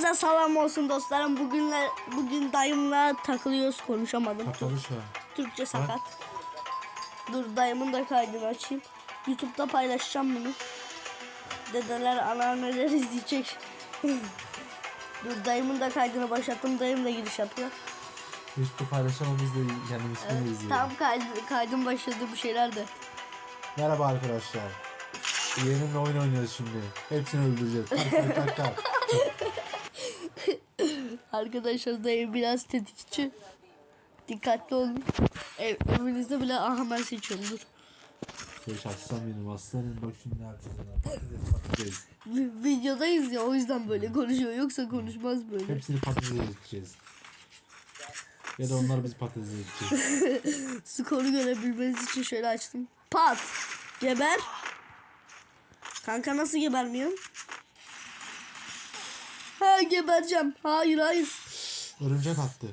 Hepinize selam olsun dostlarım. Bugünler bugün dayımla takılıyoruz konuşamadım. An. Türkçe sakat. Dur dayımın da kaydını açayım. YouTube'da paylaşacağım bunu. Dedeler anneanneler izleyecek. Dur dayımın da kaydını başlattım. Dayım da giriş yapıyor. YouTube'da paylaşamam biz de kendimiz evet, izleyelim. Tam kaydı, kaydım başladı bir şeyler de. Merhaba arkadaşlar. Yeğenimle oyun oynuyoruz şimdi. Hepsini öldüreceğiz. Tak tak tak tak. Arkadaşlar dayım biraz tetikçi. Dikkatli olun. Ev, evinizde bile aha ben seçiyorum dur. Seç aslan benim aslanım. Bak şimdi ne yapacağız ona. Patates patates. Vi- videodayız ya o yüzden böyle konuşuyor. Yoksa konuşmaz böyle. Hepsini patates edeceğiz. Ya da onlar bizi patates edecek. Skoru görebilmeniz için şöyle açtım. Pat. Geber. Kanka nasıl gebermiyorum? Ha gebereceğim. Hayır hayır. Örümcek attı.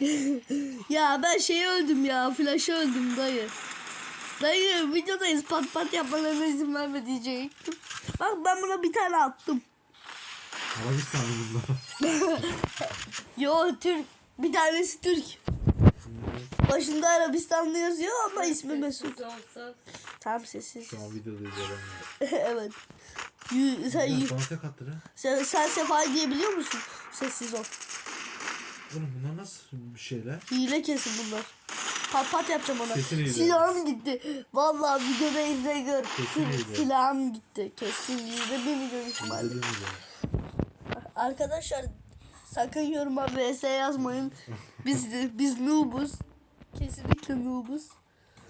Ya ben şeyi öldüm ya. Flash'ı öldüm dayı. Dayı videodayız pat pat yapmalarına izin verme diyecektim. Bak ben buna bir tane attım. Arabistan bunlar. Yo Türk. Bir tanesi Türk. Başında Arabistan'da yazıyor ama ismi Mesut. Tamam sessiz. Şu an videodayız adam. evet. Yü- sen, lan. sen, sen Sefa'yı diyebiliyor musun? Sessiz ol. Oğlum bunlar nasıl bir şeyler? Hile kesin bunlar. Pat pat yapacağım ona. Kesin hile. Silahım gitti. Vallahi videoda izle gör. Kesin Sil- hile. silahım gitti. Kesin yüzde bir milyon ihtimalle. İzledim? Arkadaşlar sakın yoruma vs yazmayın. Biz biz noobuz. Kesinlikle noobuz.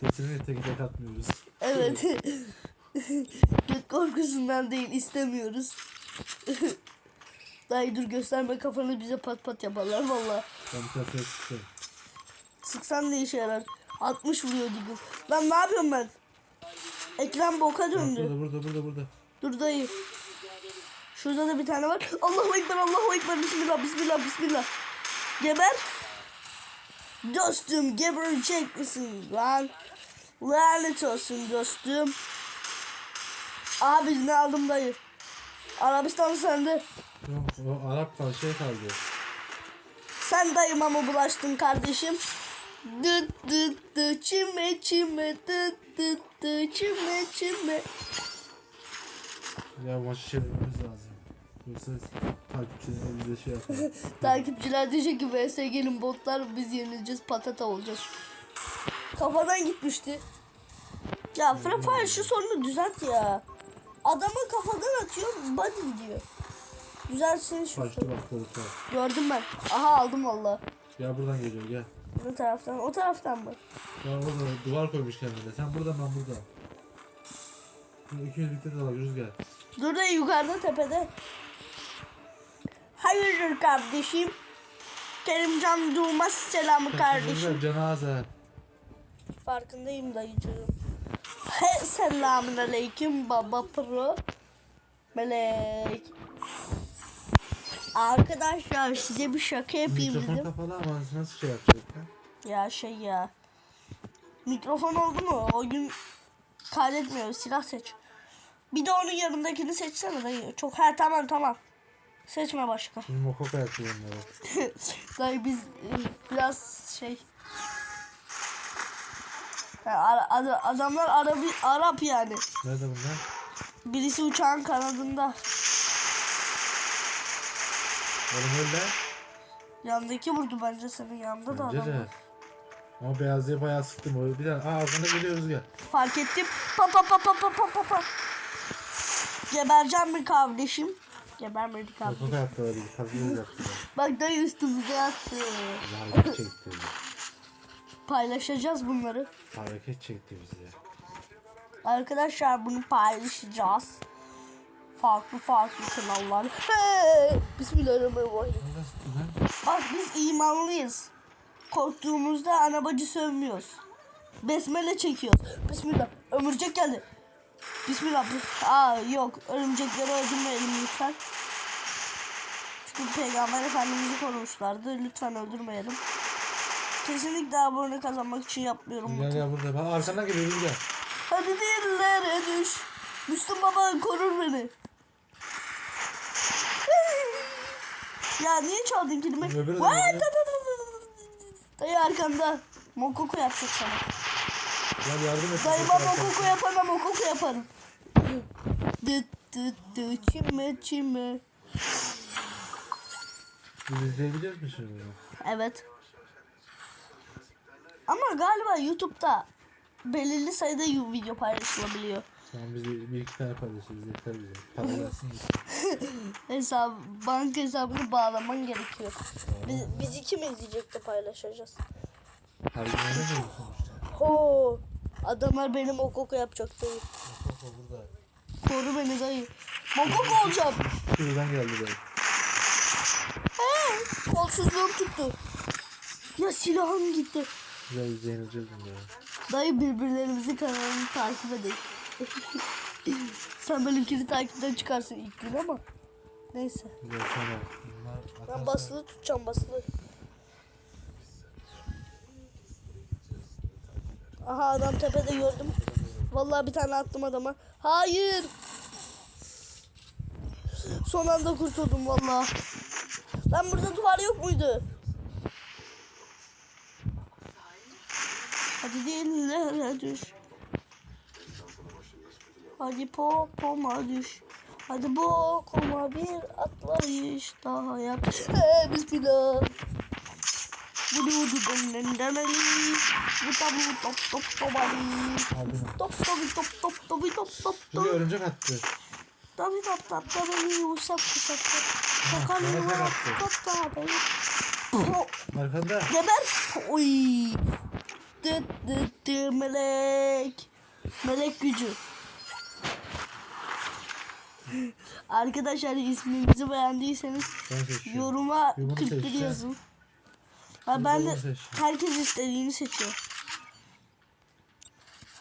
Kesinlikle tek atmıyoruz. Evet. Göt korkusundan değil istemiyoruz. Dayı dur gösterme kafanı bize pat pat yaparlar valla. Ben bir tane. Sıksan ne işe yarar? 60 vuruyor Diggle. Lan ne yapıyorum ben? Ekran boka döndü. Burada burada burada burada. Dur dayı. Şurada da bir tane var. Allahu Ekber, Allahu Ekber. Bismillah, Bismillah, Bismillah. Geber. Dostum geberecek misin lan? Lanet olsun dostum. Abi ne aldım dayı? Arabistan sende. O Arap kaldı şey kaldı. Sen dayıma mı bulaştın kardeşim? Dıt dıt dıt çime çime dıt dıt dıt çime çime. Ya maçı çevirmemiz lazım. Yoksa takipçilerine bize şey yapar. Takipçiler diyecek ki vs gelin botlar biz yenileceğiz patata olacağız. Kafadan gitmişti. Ya Free Fire şu sorunu düzelt ya. Adamı kafadan atıyor body diyor. Düzelsin şu Kaçtı sorunu. bak koltuğa. Gördüm ben. Aha aldım valla. Ya buradan geliyor gel. Bu taraftan o taraftan mı? Ya orada duvar koymuş kendine. Sen buradan ben burada. Şimdi ikimiz birlikte dalıyoruz gel. Dur da yukarıda tepede. Hayırdır kardeşim? Kerimcan Durmaz selamı kardeşim. Cenaze. Farkındayım dayıcığım. He selamun aleyküm baba pro. Melek. Arkadaşlar size bir şaka yapayım Mikrofon dedim. kapalı ama nasıl şey yapacak ha? Ya şey ya. Mikrofon oldu mu? O gün kaydetmiyor. Silah seç. Bir de onun yanındakini seçsene dayı. Çok ha tamam tamam. Seçme başka. Şimdi mokoka yapıyor onları. dayı biz e, biraz şey. Ya, ara- ada- adamlar Arabi, Arap yani. Nerede bunlar? Birisi uçağın kanadında. Oğlum öyle. Yandaki vurdu bence senin yanında da adam. de. Ama beyazlıya bayağı sıktım. O bir tane. Aa arkanda geliyoruz gel. Fark ettim. Pa pa pa pa pa pa pa pa. Gebereceğim mi kardeşim? Gebermedi kardeşim. Mokoka yaptılar. Bir kazıyoruz yaptılar. Bak dayı üstümüze attı. Bir hareket çekti. Paylaşacağız bunları. Hareket çekti bizi. Arkadaşlar bunu paylaşacağız. Farklı farklı kanallar. Hey! Bismillahirrahmanirrahim. Bak biz imanlıyız. Korktuğumuzda anabacı sövmüyoruz. Besmele çekiyoruz. Bismillah. Ömürcek geldi. Bismillah. Aa yok. Örümcekleri öldürmeyelim lütfen. Çünkü Peygamber Efendimiz'i korumuşlardı. Lütfen öldürmeyelim. Kesinlikle abone kazanmak için yapmıyorum. Gel gel burada. Arkandan geliyoruz gel. Hadi dillere düş. Müslüm Baba korur beni. Ya niye çaldın kelime? Vay, da, da, da, da, da. Dayı arkanda. Mokoko yapacak sana. Gel yardım et. Dayıma mokoko yapana mokoko yaparım. Dıt dıt dıt çime çime. Biz izleyebiliyoruz mu şimdi? bunu? Evet. Ama galiba YouTube'da belirli sayıda video paylaşılabiliyor. Tamam biz de bir iki tane paylaşırız yeter bize. Para gelsin. Hesap, banka hesabını bağlaman gerekiyor. Biz, biz iki mi izleyecek de paylaşacağız? Her gün oynamıyoruz sonuçta. Ho, adamlar benim mokoko yapacak dayı. Koko burada. Koru beni dayı. Mokoko olacağım. Şuradan geldi be. He, kolsuzluğum tuttu. Ya silahım gitti. Yenileceğiz bunu ya. Dayı birbirlerimizin kanalını takip edelim. Sen benimkini takipten çıkarsın ilk gün ama. Neyse. Bunlar Ben basılı tutacağım basılı. Aha adam tepede gördüm. Vallahi bir tane attım adama. Hayır. Son anda kurtuldum vallahi. Lan burada duvar yok muydu? Hadi dillere düş. Hadi popoma düş. Hadi bokoma bir atlayış daha yap. Ee, bismillah. Bu du du dum dum dum ali. Bu tabu top top top ali. Aldım. Top top top top top top top top. örümcek attı. Tabi top top top ali. Usap usap usap. Sakal bana yuva. tek attı. Top top ali. Arkanda. Geber. Oy. Dıt dıt dı melek. Melek gücü. Arkadaşlar ismimizi beğendiyseniz yoruma Bir bunu 41 seçeceğim. yazın. Ha ben de herkes istediğini seçiyor.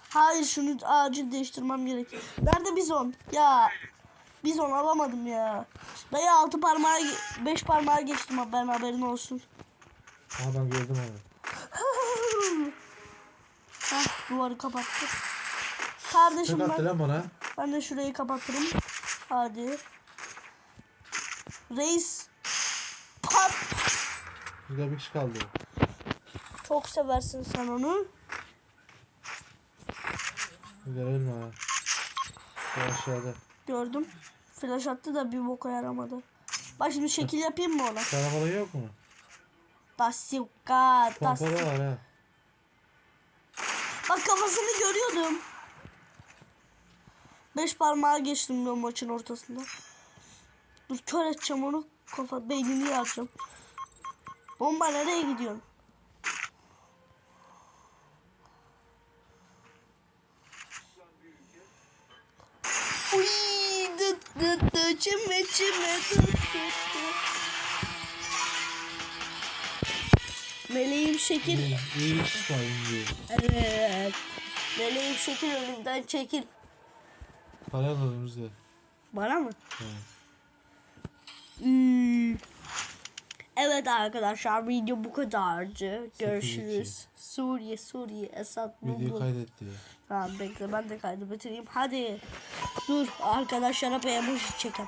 Hayır şunu acil değiştirmem gerekiyor. Nerede bizon? Ya bizon alamadım ya. Dayı altı parmağı, beş parmağı geçtim ha ben haberin olsun. Aha ben gördüm onu. Heh, duvarı kapattı. Kardeşim ben, lan bana. ben de şurayı kapatırım. Hadi. Reis. Pat. Burada bir kişi kaldı. Çok seversin sen onu. Ölme ha. Bu aşağıda. Gördüm. Flash attı da bir boka yaramadı. Bak şimdi şekil yapayım mı ona? Karabalı yok mu? Tasika, tas. Pompalı var ha. Bak kafasını görüyordum. Beş parmağı geçtim ben maçın ortasında. Dur kör edeceğim onu. Kafa beynini yaracağım. Bomba nereye gidiyorsun? Uy, dıt dıt dıt, çime çime dıt dıt dıt. Meleğim şekil. Evet. Meleğim şekil önümden çekil. Para alalım bize. Bana mı? Evet. Hmm. Evet arkadaşlar video bu kadardı. Görüşürüz. Suriye Suriye Esat Videoyu buldu. kaydet diyor. Tamam bekle ben de kaydı bitireyim. Hadi. Dur arkadaşlara bir emoji çekin.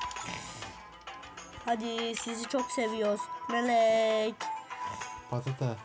Hadi sizi çok seviyoruz. Melek. Patata.